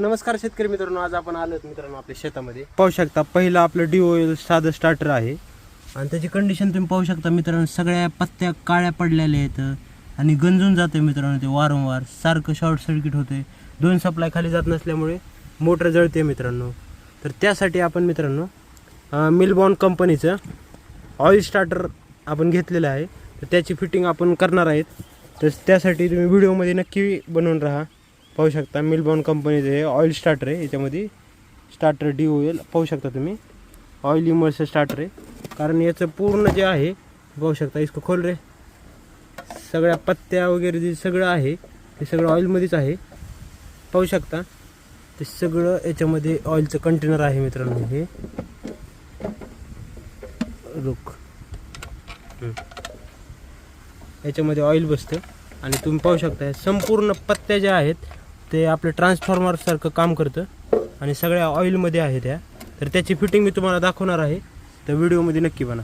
नमस्कार शेतकरी मित्रांनो आज आपण आलोत मित्रांनो आपल्या शेतामध्ये. पाहू शकता पहिलं आपलं डी साधं स्टार्टर आहे. आणि त्याची कंडिशन तुम्ही पाहू शकता मित्रांनो सगळ्या पत्त्या काळ्या पडलेल्या आहेत आणि गंजून जाते मित्रांनो ते वारंवार. सारखं शॉर्ट सर्किट होते दोन सप्लाय खाली जात नसल्यामुळे मोटर जळते मित्रांनो. तर त्यासाठी आपण मित्रांनो मिलबॉन कंपनीचं ऑइल स्टार्टर आपण घेतलेलं आहे. तर त्याची फिटिंग आपण करणार आहेत. तर त्यासाठी तुम्ही व्हिडिओमध्ये नक्की बनवून राहा. पाहू शकता मिलबॉन कंपनीचं हे ऑइल स्टार्टर आहे याच्यामध्ये स्टार्टर डी ओएल पाहू शकता तुम्ही. ऑइल इमर्स स्टार्टर आहे. कारण याचं पूर्ण जे आहे पाहू शकता इसको खोल रे. सगळ्या पत्त्या वगैरे जे सगळं आहे ते सगळं ऑइलमध्येच आहे. पाहू शकता ते सगळं याच्यामध्ये ऑइलचं कंटेनर आहे मित्रांनो हे. हम्म. याच्यामध्ये ऑइल बसतं. आणि तुम्ही पाहू शकता हे संपूर्ण पत्त्या ज्या आहेत ते आपलं ट्रान्सफॉर्मरसारखं काम करतं. आणि सगळ्या ऑइलमध्ये आहे त्या तर त्याची फिटिंग मी तुम्हाला दाखवणार आहे. तर व्हिडिओमध्ये नक्की बना